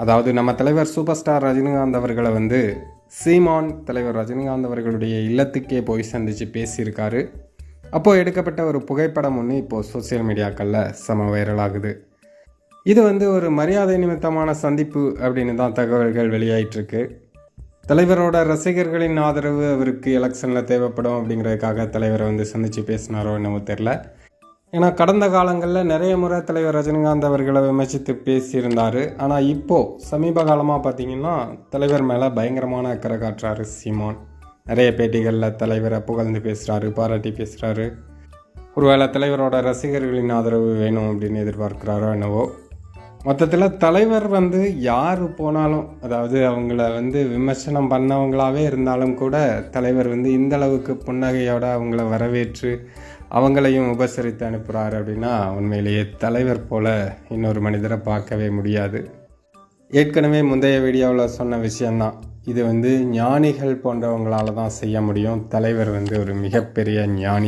அதாவது நம்ம தலைவர் சூப்பர் ஸ்டார் ரஜினிகாந்த் அவர்களை வந்து சீமான் தலைவர் ரஜினிகாந்த் அவர்களுடைய இல்லத்துக்கே போய் சந்தித்து பேசியிருக்காரு. அப்போது எடுக்கப்பட்ட ஒரு புகைப்படம் ஒன்று இப்போது சோசியல் மீடியாக்களில் செம வைரல் ஆகுது. இது வந்து ஒரு மரியாதை நிமித்தமான சந்திப்பு அப்படின்னு தான் தகவல்கள் வெளியாயிட்டிருக்கு. தலைவரோட ரசிகர்களின் ஆதரவு அவருக்கு எலெக்ஷனில் தேவைப்படும் அப்படிங்கிறதுக்காக தலைவரை வந்து சந்தித்து பேசினாரோ என்னவோ தெரில ஏன்னா கடந்த காலங்களில் நிறைய முறை தலைவர் ரஜினிகாந்த் அவர்களை விமர்சித்து பேசியிருந்தார். ஆனால் இப்போது சமீப காலமாக பார்த்தீங்கன்னா தலைவர் மேலே பயங்கரமான அக்கறை காட்டுறாரு சீமான். நிறைய பேட்டிகளில் தலைவரை புகழ்ந்து பேசுகிறாரு பாராட்டி பேசுகிறாரு ஒருவேளை தலைவரோட ரசிகர்களின் ஆதரவு வேணும் அப்படின்னு எதிர்பார்க்குறாரோ என்னவோ. மொத்தத்தில் தலைவர் வந்து யார் போனாலும் அதாவது அவங்கள வந்து விமர்சனம் பண்ணவங்களாவே இருந்தாலும் கூட தலைவர் வந்து இந்த அளவுக்கு புன்னகையோடு அவங்கள வரவேற்று அவங்களையும் உபசரித்து அனுப்புகிறாரு அப்படின்னா உண்மையிலேயே தலைவர் போல் இன்னொரு மனிதரை பார்க்கவே முடியாது. ஏற்கனவே முந்தைய வீடியோவில் சொன்ன விஷயந்தான் இது வந்து ஞானிகள் போன்றவங்களால தான் செய்ய முடியும். தலைவர் வந்து ஒரு மிகப்பெரிய ஞானி.